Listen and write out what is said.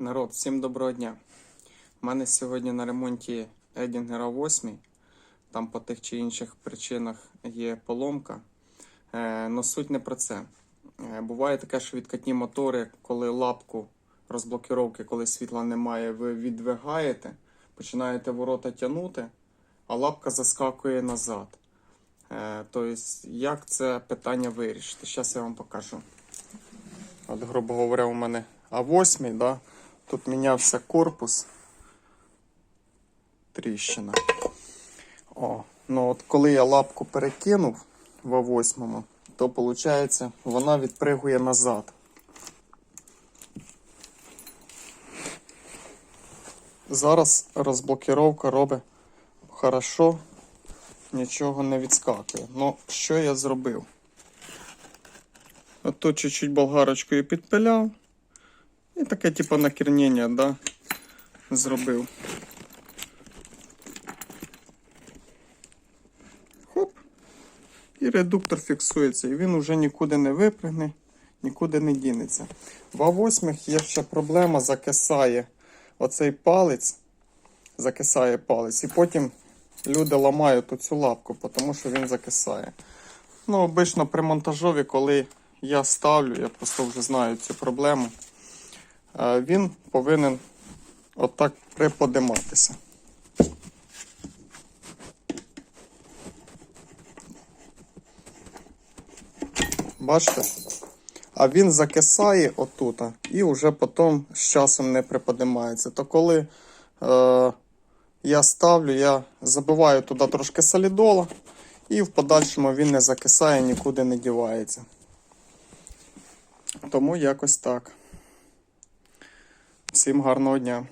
Народ, всім доброго дня. У мене сьогодні на ремонті Едінгера 8. Там по тих чи інших причинах є поломка. Е, но суть не про це. Е, буває таке, що відкатні мотори, коли лапку розблокіровки, коли світла немає, ви відвигаєте, починаєте ворота тягнути, а лапка заскакує назад. Тобто, як це питання вирішити? Зараз я вам покажу. От, грубо говоря, у мене А8, да? Тут мінявся корпус. Тріщина. О, ну от коли я лапку перекинув в А8, то виходить, вона відпригує назад. Зараз розблокіровка робить хорошо, нічого не відскакує. Ну, що я зробив? От тут чуть-чуть болгарочкою підпиляв. І таке, типу, накернення, да, зробив. Хоп. І редуктор фіксується. І він вже нікуди не випригне, нікуди не дінеться. В А8 є ще проблема, закисає оцей палець, закисає палець. І потім люди ламають оцю лапку, тому що він закисає. Ну, обично при монтажові, коли я ставлю, я просто вже знаю цю проблему, він повинен отак приподиматися. Бачите? А він закисає отут і вже потім з часом не приподимається. То коли е, я ставлю, я забиваю туди трошки солідола, і в подальшому він не закисає, нікуди не дівається. Тому якось так. Всім гарного дня.